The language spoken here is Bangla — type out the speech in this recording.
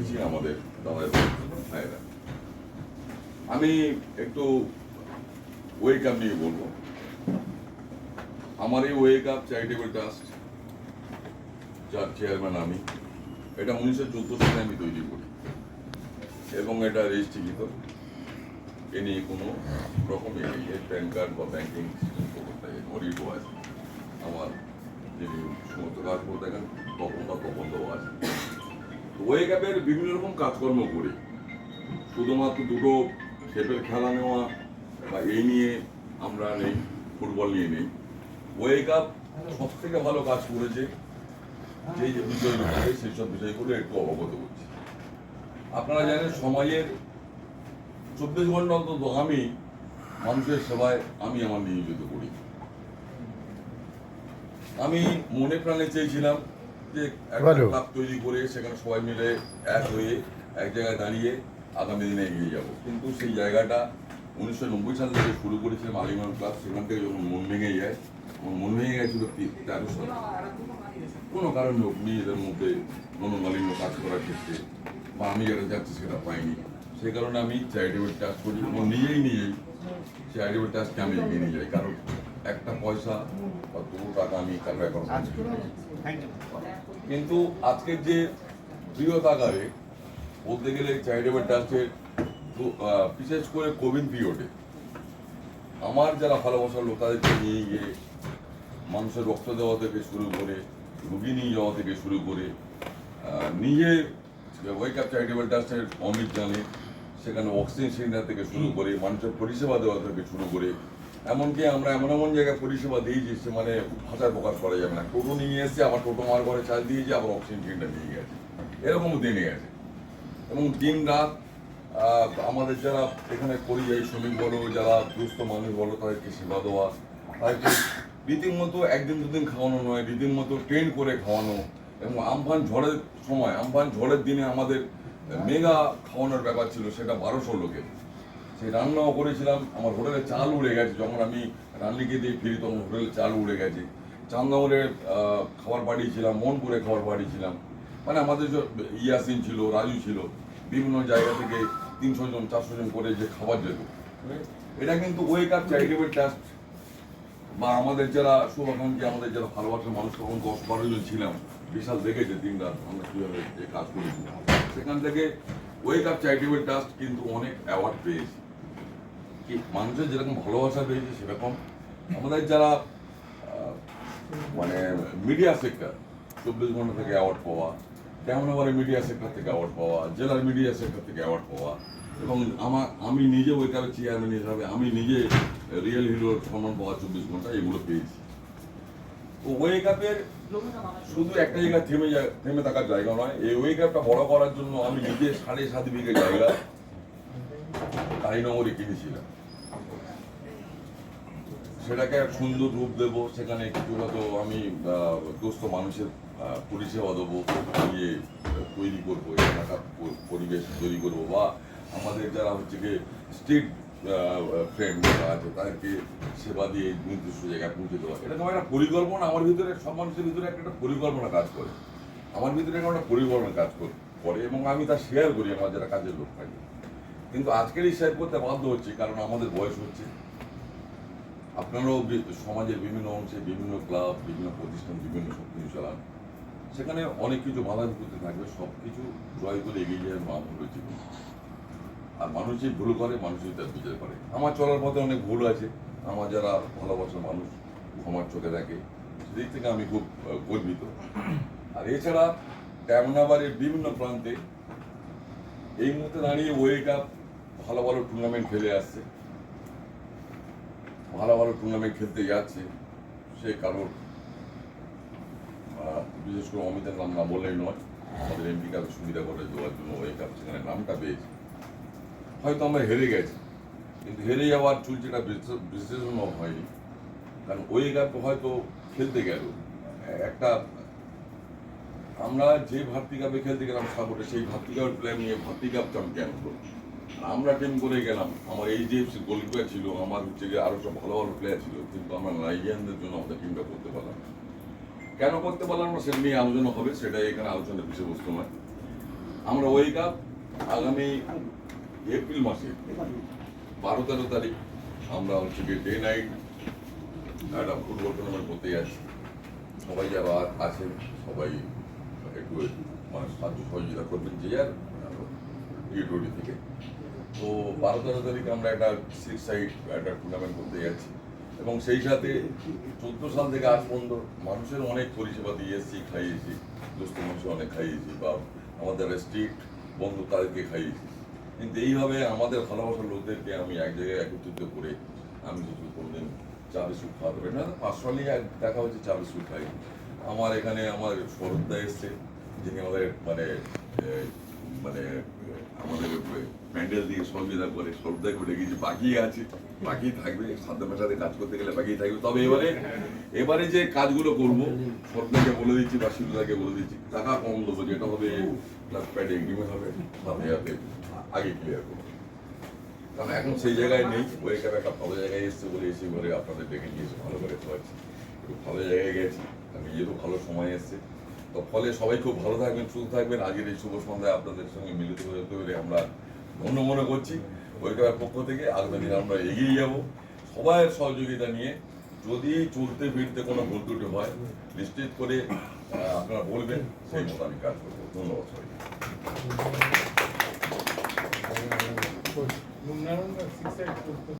এসেছি আমাদের ভাইরা আমি একটু ওয়েক আপ নিয়ে বলব। আমার এই ওয়েক আপ চ্যারিটেবল ট্রাস্ট যার চেয়ারম্যান আমি, এটা উনিশশো চোদ্দ সালে আমি তৈরি করি। এবং এটা রেজিস্ট্রিকৃত। এ নিয়ে কোনো রকমের এই প্যান কার্ড বা ব্যাংকিং অডিটও আছে। আমার যিনি সমস্ত কাজ করে দেখেন। তখন বা তখন দেওয়া আছে। আপের বিভিন্ন রকম কাজকর্ম করি। শুধুমাত্র দুটো ছেলের খেলা নেওয়া বা এই নিয়ে আমরা নেই, ফুটবল নিয়ে নেই। ওয়েক আপ সব থেকে ভালো কাজ করেছে যে যে বিষয়গুলো সেই সব বিষয়গুলো একটু অবগত করছি আপনারা জানেন সমাজের চব্বিশ ঘণ্টা অন্তত আমি মানুষের সেবায় আমি আমার নিয়োজিত করি। আমি মনে প্রাণে চেয়েছিলাম যে একটা ক্লাব তৈরি করে সেখানে সবাই মিলে এক হয়ে এক জায়গায় দাঁড়িয়ে আগামী দিনে এগিয়ে যাব। কিন্তু সেই জায়গাটা উনিশশো নব্বই সাল থেকে শুরু করেছিলাম আলিমান ক্লাব সেখান থেকে যখন মন ভেঙে যায় আমার মন ভেঙে গেছিল তেরো সালে। কোনো কারণ নিজেদের মধ্যে মনোমালিন্য কাজ করার ক্ষেত্রে বা আমি যেটা যাচ্ছি সেটা পাইনি। সেই কারণে আমি চ্যারিটেবল ট্রাস্ট করি। এবং নিজেই নিজেই চ্যারিটেবল ট্রাস্টকে আমি এগিয়ে নিয়ে যাই কারণ পয়সা বা দুটো টাকা আমি কারও অ্যাকাউন্ট কিন্তু আজকের যে প্রিয়তাগারে বলতে গেলে চ্যারিটেবল ট্রাস্টের বিশেষ করে কোভিড পিরিয়ডে আমার যারা ভালোবাসার লোক তাদেরকে নিয়ে গিয়ে মানুষের রক্ত দেওয়া থেকে শুরু করে রুগী নিয়ে যাওয়া থেকে শুরু করে নিজে ওয়েক আপ চ্যারিটেবল ট্রাস্টের অমিত জানে সেখানে অক্সিজেন সিলিন্ডার থেকে শুরু করে মানুষের পরিষেবা দেওয়া থেকে শুরু করে এমনকি আমরা এমন এমন জায়গায় পরিষেবা দিয়েছি সে মানে ভাষায় প্রকাশ করা যাবে না। টোটো নিয়ে এসছে আবার টোটো আমার ঘরে চার্জ দিয়েছে আবার অক্সিজেন সিলিন্ডার নিয়ে গেছে। এরকম দিনে গেছে। এবং দিন রাত আমাদের যারা এখানে পরিযায়ী শ্রমিক বলো, যারা দুস্থ মানুষ বলো, তাদেরকে সেবা দেওয়া, তাদেরকে রীতিমতো একদিন দুদিন খাওয়ানো নয়, রীতিমতো ট্রেন করে খাওয়ানো এবং আমফান ঝড়ের সময়, আমফান ঝড়ের দিনে আমাদের মেগা খাওয়ানোর ব্যাপার ছিল, সেটা বারোশো লোকের। সেই রান্নাও করেছিলাম, আমার হোটেলে চাল উড়ে গেছে। যখন আমি রান্নিকে দিয়ে ফিরি, তখন হোটেলে চাল উড়ে গেছে। চান্দামরে খাবার পাঠিয়েছিলাম মনপুরে খাবার পাঠিয়েছিলাম মানে আমাদের ইয়াসিন ছিল, রাজু ছিল, বিভিন্ন জায়গা থেকে তিনশো জন, চারশো জন করে যে খাবার যেত এটা কিন্তু ওয়েক আপ চ্যারিটেবল ট্রাস্ট বা আমাদের যারা শুভাকাঙ্ক্ষী আমাদের যারা ভালোবাসার মানুষ, তখন দশ বারো জন ছিলাম। বিশাল দেখেছে দিন রাত আমরা কীভাবে কাজ করেছি। সেখান থেকে ওয়েক আপ চ্যারিটেবল ট্রাস্ট কিন্তু অনেক অ্যাওয়ার্ড পেয়েছে। কি মানুষের যেরকম ভালোবাসা পেয়েছে সেরকম? আমাদের যারা মানে মিডিয়া সেক্টর চব্বিশ ঘণ্টা থেকে অ্যাওয়ার্ড পাওয়া ডেমনগরের মিডিয়া সেক্টর থেকে অ্যাওয়ার্ড পাওয়া, জেলার মিডিয়া সেক্টর থেকে অ্যাওয়ার্ড পাওয়া, এবং আমার, আমি নিজে ওই কাপের চেয়ারম্যান হিসাবে আমি নিজে রিয়েল হিরোর সম্মান পাওয়া চব্বিশ ঘণ্টা এগুলো পেয়েছি। তো ওয়ে কাপের শুধু একটা জায়গায় থেমে থেমে থাকার জায়গা নয়, এই ওয়ে কাপটা বড় করার জন্য আমি নিজে সাড়ে সাত বিঘে জায়গা কালীনগরে কিনেছিলাম সেটাকে এক সুন্দর রূপ দেব, সেখানে কিছু হয়তো আমি দুস্থ মানুষের পরিষেবা দেবো ইয়ে তৈরি করব এলাকার পরিবেশ তৈরি করব বা আমাদের যারা হচ্ছে গিয়ে স্ট্রিট ফ্রেন্ড যারা আছে, তাদেরকে সেবা দিয়ে নির্দিষ্ট জায়গায় পৌঁছে দেওয়া। এরকম একটা পরিকল্পনা আমার ভিতরে, সব মানুষের ভিতরে একটা একটা পরিকল্পনা কাজ করে। আমার ভিতরে একটা পরিকল্পনা কাজ করে এবং আমি তা শেয়ার করি আমার যারা কাজের লোক থাকে। কিন্তু আজকের এই শেয়ার করতে বাধ্য হচ্ছে, কারণ আমাদের বয়স হচ্ছে। আপনারাও সমাজের বিভিন্ন অংশে, বিভিন্ন ক্লাব, বিভিন্ন প্রতিষ্ঠান, বিভিন্ন সব কিছু চালান সেখানে অনেক কিছু বাধা বিপত্তি থাকবে সব কিছু জয় করে এগিয়ে যায় মানুষের জীবন আর মানুষ যে ভুল করে, মানুষই তার বিচার করে। আমার চলার পথে অনেক ভুল আছে। আমার যারা ভালোবাসার মানুষ, আমার চোখে দেখে, সেদিক থেকে আমি খুব গর্বিত। আর এছাড়া ড্যামনাবারের বিভিন্ন প্রান্তে এই মুহূর্তে দাঁড়িয়ে ওয়েক আপ ভালো ভালো টুর্নামেন্ট খেলে আসছে। ভালো ভালো টুর্নামেন্ট খেলতে যাচ্ছে, সে কারোর বিশেষ করে অমিতের নাম না বললেই নয়, আমাদের এমপি কাপে সুবিধা করে দেওয়ার জন্য ওই কাপ সেখানে নামটা পেয়েছে। হয়তো আমরা হেরে গেছি, কিন্তু হেরে যাওয়ার চুলচিটা বিশ্লেষণ হয়নি। কারণ ওই কাপ হয়তো খেলতে গেল। একটা, আমরা যে ভারতী কাপে খেলতে গেলাম সাপোর্টে সেই ভারতী কাপের প্লেয়ার নিয়ে ভারতী কাপ চ্যাম্পিয়ন হলো আমরা টিম করে গেলাম। আমার এই যে গোলকিপার ছিল, আমার হচ্ছে গিয়ে আরও সব ভালো ভালো প্লেয়ার ছিল, কিন্তু আমরা নাইজিয়ানদের জন্য আমাদের টিমটা করতে পারলাম। কেন করতে পারলাম না? সেটা নিয়ে আলোচনা হবে সেটা এখানে আলোচনার বিষয়বস্তু নয়। আমরা ওয়েক কাপ আগামী এপ্রিল মাসে, বারো তেরো তারিখ, আমরা হচ্ছে গিয়ে ডে নাইট একটা ফুটবল টুর্নামেন্ট করতে যাচ্ছি। সবাই যারা আছেন, সবাই একটু মানে সাহায্য সহযোগিতা করবেন, যে আর টি টোয়েন্টি থেকে। তো বারো তেরো তারিখে আমরা একটা সিক্স সাইড একটা টুর্নামেন্ট করতে যাচ্ছি। এবং সেই সাথে চোদ্দ সাল থেকে আজ পর্যন্ত মানুষের অনেক পরিষেবা দিয়ে এসেছি, খাইয়েছি। দুস্থ মানুষ অনেক খাইয়েছি বা আমাদের স্ট্রিট বন্ধু তাদেরকে খাইয়েছি। কিন্তু এইভাবে আমাদের ভালোবাসার লোকদেরকে আমি এক জায়গায় একত্রিত করে আমি কিছু কোনদিন চা বিস্কুট খাওয়াতে পারি না। পার্সোনালি দেখা হচ্ছে চা বিস্কুট খাই আমার এখানে আমার সরদা এসছে, যিনি আমাদের মানে মানে আমাদের প্যান্ডেল দিয়ে সহযোগিতা করে সরদাকে উঠে গেছি বাকি আছে বাকি থাকবে, সাধ্য মেশাতে কাজ করতে গেলে বাকি থাকবে। তবে এবারে এবারে যে কাজগুলো করব সরদাকে বলে দিচ্ছি বা শিলুদাকে বলে দিচ্ছি, টাকা কম দেবো, যেটা হবে প্লাস প্যাড এগ্রিমেন্ট হবে সাথে সাথে আগে ক্লিয়ার করব। কারণ এখন সেই জায়গায় নেই, ওই একটা ভালো জায়গায় এসছে বলে এসে বলে আপনাদের ডেকে নিয়েছে ভালো করে খাওয়াচ্ছি। ভালো জায়গায় গেছি আর নিজেরও ভালো সময় এসছে তো ফলে সবাই খুব ভালো থাকবেন সুস্থ থাকবেন। আজকের এই শুভ সন্ধ্যায় আপনাদের সঙ্গে মিলিত হতে পেরে আমরা ধন্য মনে করছি। ওইকার পক্ষ থেকে আগামী দিনে আমরা এগিয়ে যাব। সবাই সহযোগিতা নিয়ে যদি চলতে ফিরতে কোনো ভুল ত্রুটি হয় নিশ্চিত করে আপনারা বলবেন সেই মতো আমি কাজ করব। ধন্যবাদ sincero,